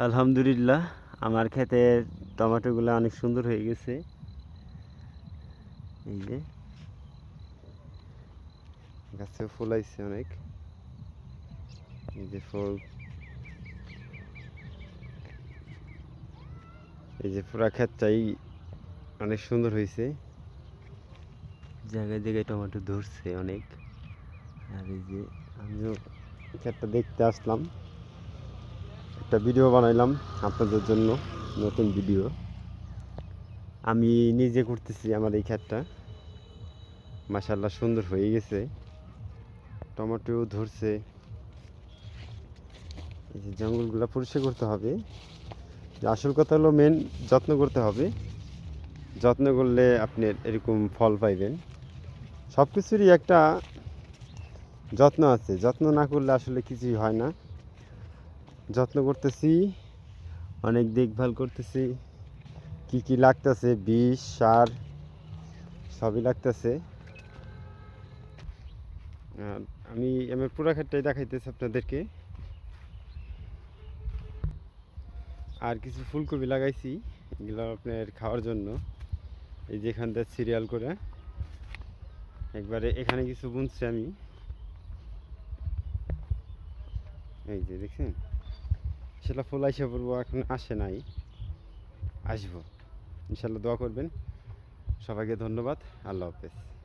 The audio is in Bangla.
আলহামদুলিল্লাহ, আমার ক্ষেতের টমেটোগুলো অনেক সুন্দর হয়ে গেছে। এই যে। গাছে ফুল আইছে অনেক। এই যে ফুল। এই যে পুরা ক্ষেতটাই অনেক সুন্দর হয়েছে জায়গায় জায়গায় টমেটো ধরছে অনেক। আর এই যে আমিও ক্ষেতটা দেখতে আসলাম। একটা ভিডিও বানাইলাম আপনাদের জন্য, নতুন ভিডিও আমি নিজে করতেছি আমার এই ক্ষেতটা। মাসাল্লাহ সুন্দর হয়ে গেছে। টমেটো ধরছে। এই যে জঙ্গলগুলো পরিষ্কার করতে হবে। আসল কথা হলো মেন যত্ন করতে হবে। যত্ন করলে আপনি এরকম ফল পাইবেন। সব কিছুরই একটা যত্ন আছে। যত্ন না করলে আসলে কিছুই হয় না। যত্ন করতেছি, অনেক দেখভাল করতেছি। কি কি লাগতেছে? বিষ, সার, সবই লাগতেছে। আর আমি আমার পুরা ক্ষেতটাই দেখাইতেছি আপনাদেরকে। আর কিছু ফুলকপি লাগাইছি, এগুলো আপনার খাওয়ার জন্য। এই যে এখানটা সিরিয়াল করে। একবারে এখানে কিছু বুনছি আমি। এই যে, দেখছেন? সেটা ফুল আইসা পড়ব, এখন আসে নাই। আসব। ইনশাল্লাহ দোয়া করবেন। সবাইকে ধন্যবাদ। আল্লাহ হাফেজ।